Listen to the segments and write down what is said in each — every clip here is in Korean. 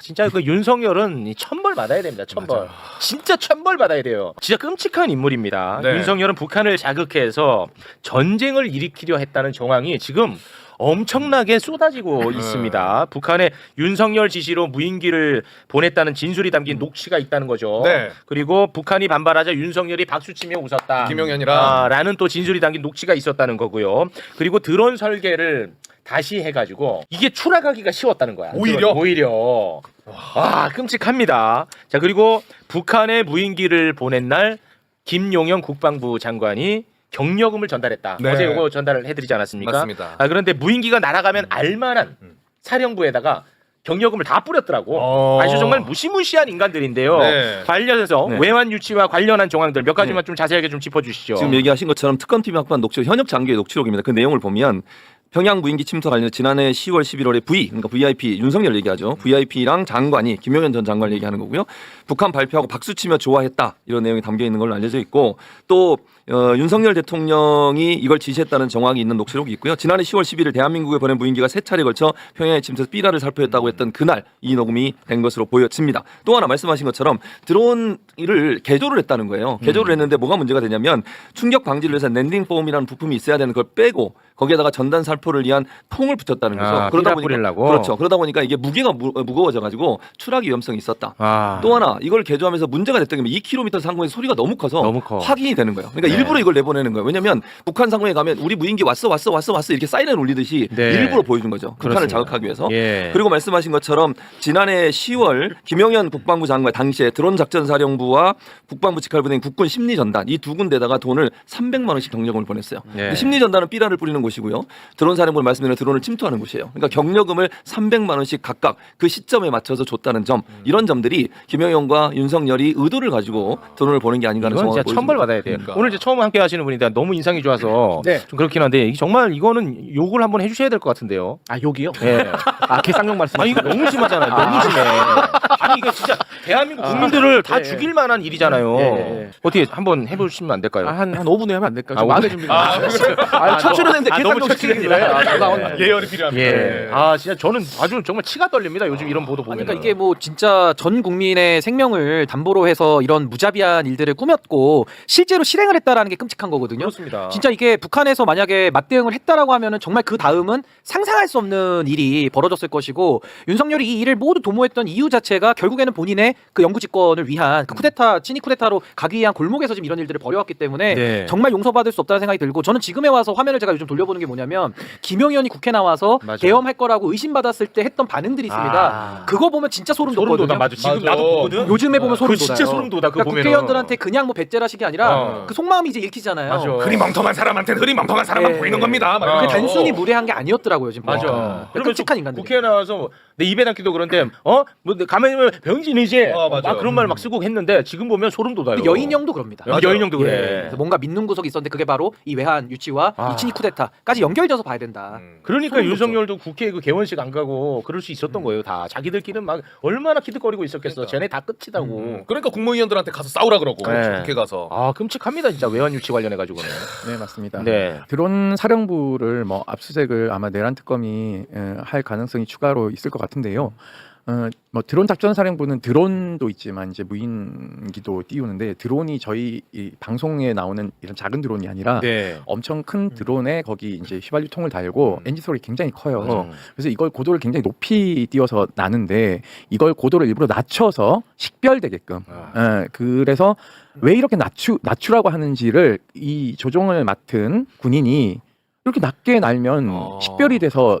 진짜 그 윤석열은 이 천벌 받아야 됩니다. 천벌. 진짜 천벌 받아야 돼요. 진짜 끔찍한 인물입니다. 네. 윤석열은 북한을 자극해서 전쟁을 일으키려 했다는 정황이 지금 엄청나게 쏟아지고 있습니다. 북한에 윤석열 지시로 무인기를 보냈다는 진술이 담긴 녹취가 있다는 거죠. 네. 그리고 북한이 반발하자 윤석열이 박수치며 웃었다. 김용현이랑 아, 라는 또 진술이 담긴 녹취가 있었다는 거고요. 그리고 드론 설계를 다시 해가지고 이게 추락하기가 쉬웠다는 거야. 오히려? 오히려. 아 끔찍합니다. 자 그리고 북한에 무인기를 보낸 날 김용현 국방부 장관이 경력금을 전달했다. 네. 어제 이거 전달을 해드리지 않았습니까? 맞습니다. 아 그런데 무인기가 날아가면 알만한 음. 사령부에다가 경력금을 다 뿌렸더라고. 어. 아주 정말 무시무시한 인간들인데요. 네. 관련해서 네. 외환 유치와 관련한 정황들 몇 가지만 좀 자세하게 좀 짚어주시죠. 지금 얘기하신 것처럼 특검팀이 확보한 녹취록 현역 장교의 녹취록입니다. 그 내용을 보면 평양 무인기 침투 관련 지난해 10월 11월에 V 그러니까 VIP 윤석열 얘기하죠. VIP랑 장관이 김용현 전 장관 얘기하는 거고요. 북한 발표하고 박수치며 좋아했다 이런 내용이 담겨 있는 걸로 알려져 있고 또 어, 윤석열 대통령이 이걸 지시했다는 정황이 있는 녹취록이 있고요. 지난해 10월 11일 대한민국에 보낸 무인기가 세 차례 걸쳐 평양에 침투해서 삐라를 살포했다고 했던 그날 이 녹음이 된 것으로 보여집니다. 또 하나 말씀하신 것처럼 드론을 개조를 했다는 거예요. 개조를 했는데 뭐가 문제가 되냐면 충격 방지를 위해서 랜딩 폼이라는 부품이 있어야 되는 걸 빼고 거기에다가 전단 살포를 위한 통을 붙였다는 거죠. 아, 삐라 뿌리려고? 그렇죠. 그러다 보니까 이게 무게가 무, 무거워져 가지고 추락 위험성이 있었다. 아. 또 하나 이걸 개조하면서 문제가 됐던 게 2km 상공에서 소리가 너무 커서 너무 커. 확인이 되는 거예요. 그러니까 네. 일부러 이걸 내보내는 거예요. 왜냐하면 북한 상공에 가면 우리 무인기 왔어 왔어 왔어 왔어 이렇게 사이렌 울리듯이 네. 일부러 보여준 거죠. 북한을 그렇습니다. 자극하기 위해서. 예. 그리고 말씀하신 것처럼 지난해 10월 김영현 국방부 장관 당시에 드론 작전 사령부와 국방부 직할부대인 국군 심리 전단 이 두 군데다가 돈을 300만 원씩 경력금을 보냈어요. 네. 근데 심리 전단은 삐라를 뿌리는 곳이고요. 드론 사령부를 말씀드린 드론을 침투하는 곳이에요. 그러니까 경력금을 300만 원씩 각각 그 시점에 맞춰서 줬다는 점 음. 이런 점들이 김영현과 윤석열이 의도를 가지고 드론을 보는 게 아닌가 하는 이건 상황을 진짜 천벌 보여줍니다. 받아야 돼요. 오늘 이제 처음 함께 하시는 분인데 너무 인상이 좋아서 네. 좀 그렇긴 한데 이게 정말 이거는 욕을 한번 해주셔야 될 것 같은데요. 아 여기요? 예. 아 개쌍용 말씀. 아니 이거 너무 심하잖아요. 너무 심해. 아니 이게 진짜 대한민국 국민들을 다 예, 예. 죽일 만한 일이잖아요. 예, 예, 예. 어떻게 한번 해보시면 안 될까요? 한한 5분 후에 하면 안 될까요? 아, 좀? 마음의 준비가. 아, 첫 출연했는데 아, 개쌍용 너무 시키는 첫 거예요. 아, 예. 예열이 필요합니다. 예. 네. 아 진짜 저는 아주 정말 치가 떨립니다. 요즘 이런 보도 보면. 그러니까 이게 뭐 진짜 전 국민의 생명을 담보로 해서 이런 무자비한 일들을 꾸몄고 실제로 실행을 했다라는 게 끔찍한 거거든요. 그렇습니다. 진짜 이게 북한에서 만약에 맞대응을 했다라고 하면은 정말 그 다음은 상상할 수 없는 일이 벌어졌을 것이고 윤석열이 이 일을 모두 도모했던 이유 자체가 결국에는 본인의 그 영구 집권을 위한 그 쿠데타 친이 쿠데타로 가기 위한 골목에서 지금 이런 일들을 벌여왔기 때문에 네. 정말 용서받을 수 없다는 생각이 들고 저는 지금에 와서 화면을 제가 요즘 돌려보는 게 뭐냐면 김영현이 국회 나와서 맞아요. 계엄할 거라고 의심받았을 때 했던 반응들이 있습니다. 아. 그거 보면 진짜 소름 소름 돋거든요. 돋아. 맞아. 지금 맞아. 나도 보거든. 요즘에 보면 소름 돋아요. 진짜 소름 돋아. 그거 그러니까 보면 국회의원들한테 그냥 뭐 배째라식이 아니라 어. 그 속마음이 이제 읽히잖아요. 맞아. 흐리 멍텅한 사람한테 흐리 멍텅한 사람만 예. 보이는 겁니다. 막 어. 그게 이러면서. 단순히 무례한 게 아니었더라고요 지금. 맞아. 보니까. 그러면 끔찍한 또 인간들. 국회에 나와서 내 입에 담기도 그런데 어? 뭐 가면 병신이지. 어, 맞아. 막 그런 말 막 쓰고 했는데 지금 보면 소름 돋아요. 그 여인형도 그럽니다. 아, 여인형도 예. 그래. 그래서 뭔가 믿는 구석이 있었는데 그게 바로 이 외환 유치와 아. 이 친이 쿠데타까지 연결져서 봐야 된다. 음. 그러니까 소름 윤석열도 국회 그 개원식 안 가고 그럴 수 있었던 거예요. 다 자기들끼리는 막 얼마나 기득거리고 있었겠어. 그러니까. 쟤네 다 끝이다고. 음. 그러니까 국무위원들한테 가서 싸우라 그러고 네. 국회 가서. 아 끔찍합니다 진짜 외환 유치 관련해 가지고는. 네 맞습니다. 네. 드론 사령부를 뭐 압수색을 아마 내란 특검이 에, 할 가능성이 추가로 있을 것 같은데요. 어, 뭐 드론 작전 사령부는 드론도 있지만 이제 무인기도 띄우는데 드론이 저희 이 방송에 나오는 이런 작은 드론이 아니라 네. 엄청 큰 드론에 거기 이제 휘발유 통을 달고 음. 엔진 소리 굉장히 커요. 어. 그래서 이걸 고도를 굉장히 높이 띄워서 나는데 이걸 고도를 일부러 낮춰서 식별되게끔. 아. 예, 그래서 왜 이렇게 낮추 낮추라고 하는지를 이 조종을 맡은 군인이 이렇게 낮게 날면 어. 식별이 돼서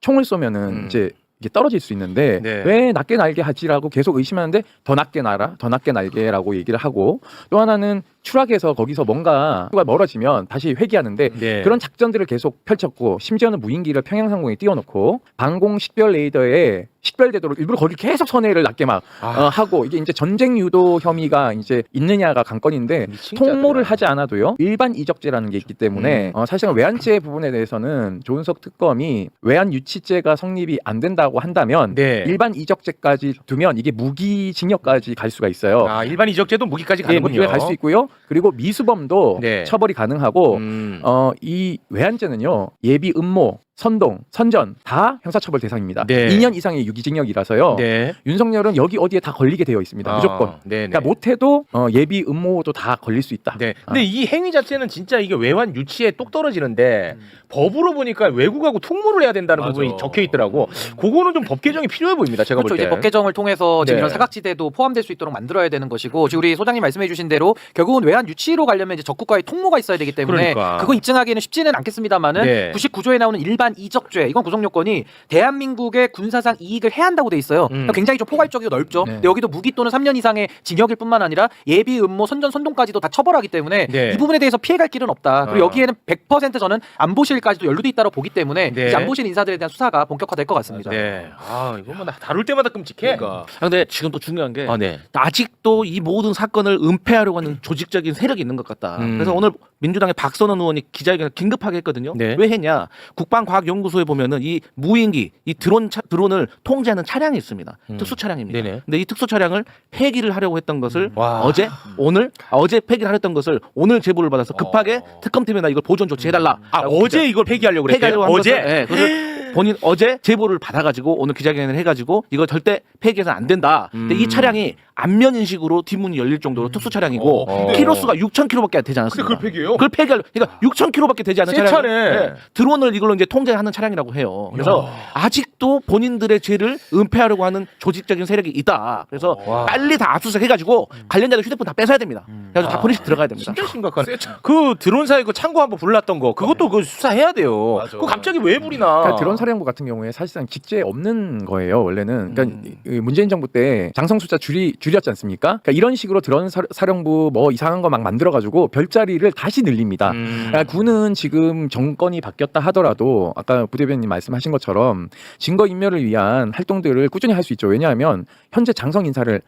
총을 쏘면은 음. 이제 이게 떨어질 수 있는데 네. 왜 낮게 날게 하지라고 계속 의심하는데 더 낮게 날아 더 낮게 날게라고 얘기를 하고 또 하나는 추락해서 거기서 뭔가 가 멀어지면 다시 회귀하는데 네. 그런 작전들을 계속 펼쳤고 심지어는 무인기를 평양 상공에 띄워놓고 방공 식별 레이더에 식별되도록 일부러 거기 계속 선회를 낮게 막 아. 어, 하고 이게 이제 전쟁 유도 혐의가 이제 있느냐가 관건인데 미친 통모를 자들이야. 하지 않아도요 일반 이적죄라는 게 있기 때문에 음. 어, 사실은 외환죄 부분에 대해서는 조은석 특검이 외환 유치죄가 성립이 안 된다고 한다면 네. 일반 이적죄까지 두면 이게 무기징역까지 갈 수가 있어요. 아 일반 이적죄도 무기까지 예, 가는군요. 무기에 갈수 있고요. 그리고 미수범도 네. 처벌이 가능하고 음. 어, 이 외환죄는요 예비 음모 선동, 선전 다 형사처벌 대상입니다. 네. 2년 이상의 유기징역이라서요. 네. 윤석열은 여기 어디에 다 걸리게 되어 있습니다. 아, 무조건. 네. 그러니까 못해도 어, 예비 음모도 다 걸릴 수 있다. 네. 근데 이 행위 자체는 진짜 이게 외환 유치에 똑 떨어지는데 법으로 보니까 외국하고 통모를 해야 된다는 맞아. 부분이 적혀 있더라고. 그거는 좀 법 개정이 필요해 보입니다. 제가 그렇죠. 볼 때. 이제 법 개정을 통해서 지금 네. 이런 사각지대도 포함될 수 있도록 만들어야 되는 것이고 지금 우리 소장님 말씀해주신 대로 결국은 외환 유치로 가려면 이제 적국과의 통모가 있어야 되기 때문에 그러니까. 그거 입증하기는 쉽지는 않겠습니다만은 네. 99조에 나오는 일반 이적죄 이건 구성 요건이 대한민국의 군사상 이익을 해한다고 돼 있어요. 음. 그러니까 굉장히 좀 포괄적이고 넓죠. 네. 근데 여기도 무기 또는 3년 이상의 징역일 뿐만 아니라 예비 음모 선전 선동까지도 다 처벌하기 때문에 네. 이 부분에 대해서 피해갈 길은 없다. 그리고 어. 여기에는 100% 저는 안보실까지도 연루돼 있다고 보기 때문에 네. 이제 안보실 인사들에 대한 수사가 본격화될 것 같습니다. 네. 아, 이거 뭐 나- 다룰 때마다 끔찍해. 그러니까 아, 근데 지금 또 중요한 게 아, 네. 아직도 이 모든 사건을 은폐하려고 하는 조직적인 세력이 있는 것 같다. 음. 그래서 오늘 민주당의 박선원 의원이 기자회견을 긴급하게 했거든요. 네. 왜 했냐? 국방 과학연구소에 보면은 이 무인기, 이 드론 차, 드론을 통제하는 차량이 있습니다. 음. 특수 차량입니다. 네네. 근데 이 특수 차량을 폐기를 하려고 했던 것을 와. 어제, 오늘, 아, 어제 폐기를 하려던 것을 오늘 제보를 받아서 급하게 어. 특검팀에다 이걸 보존 조치해달라. 아, 어제 이걸 폐기하려고 그랬대요. 폐기하려고 한 어제. 것을, 예, 그래서 본인 어제 제보를 받아가지고 오늘 기자회견을 해가지고 이거 절대 폐기해서는 안 된다. 근데 음. 이 차량이 안면 인식으로 뒷문이 열릴 정도로 특수 차량이고 어. 키로수가 6,000km밖에 되지 근데 않습니다. 그걸 폐기해요? 그걸 폐기하려 그러니까 6,000km밖에 되지 않는 새 차량 차네. 드론을 이걸로 이제 통제하는 차량이라고 해요. 그래서 아직도 본인들의 죄를 은폐하려고 하는 조직적인 세력이 있다. 그래서 와. 빨리 다 압수수색해가지고 관련자들 휴대폰 다 뺏어야 됩니다. 그래서 다 포리시 들어가야 됩니다. 진짜 심각하네. 새 차- 그 드론사에 그 창고 한번 불났던 거 그것도 그 수사해야 돼요. 맞아. 그거 갑자기 왜 불이나? 그러니까 드론 사령부 같은 경우에 사실상 직제 없는 거예요 원래는. 그러니까 음. 이- 이 문재인 정부 때 장성 숫자 줄이 줄였지 않습니까? 그러니까 이런 식으로 드론 사, 사령부 뭐 이상한 거 막 만들어 가지고 별자리를 다시 늘립니다. 음. 그러니까 군은 지금 정권이 바뀌었다 하더라도 아까 부대변인 말씀하신 것처럼 증거 인멸을 위한 활동들을 꾸준히 할 수 있죠. 왜냐하면 현재 장성 인사를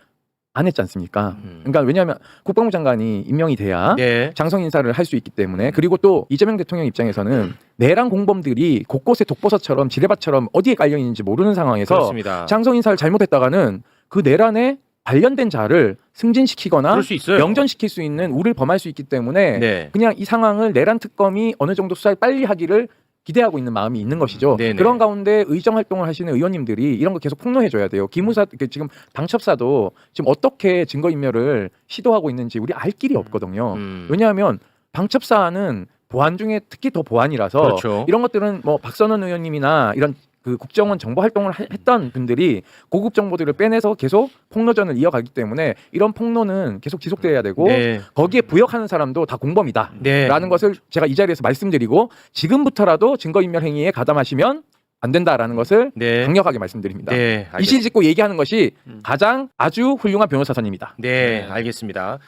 안 했지 않습니까? 음. 그러니까 왜냐하면 국방부 장관이 임명이 돼야 네. 장성 인사를 할 수 있기 때문에 그리고 또 이재명 대통령 입장에서는 내란 공범들이 곳곳에 독버섯처럼 지뢰밭처럼 어디에 깔려 있는지 모르는 상황에서 그렇습니다. 장성 인사를 잘못했다가는 그 내란에 관련된 자를 승진시키거나. 명전시킬 수 있는 우를 범할 수 있기 때문에 네. 그냥 이 상황을 내란 특검이 어느 정도 수사를 빨리 하기를 기대하고 있는 마음이 있는 것이죠. 네네. 그런 가운데 의정 활동을 하시는 의원님들이 이런 거 계속 폭로해 줘야 돼요. 기무사 그 지금 방첩사도 지금 어떻게 증거 인멸을 시도하고 있는지 우리 알 길이 없거든요. 음. 왜냐하면 방첩사는 보안 중에 특히 더 보안이라서 그렇죠. 이런 것들은 뭐 박선원 의원님이나 이런 그 국정원 정보 활동을 하- 했던 분들이 고급 정보들을 빼내서 계속 폭로전을 이어가기 때문에 이런 폭로는 계속 지속돼야 되고 네. 거기에 부역하는 사람도 다 공범이다. 네. 라는 것을 제가 이 자리에서 말씀드리고 지금부터라도 증거인멸 행위에 가담하시면 안 된다라는 것을 네. 강력하게 말씀드립니다. 네. 알겠- 이실 짓고 얘기하는 것이 음. 가장 아주 훌륭한 변호사 선입니다. 네, 알겠습니다.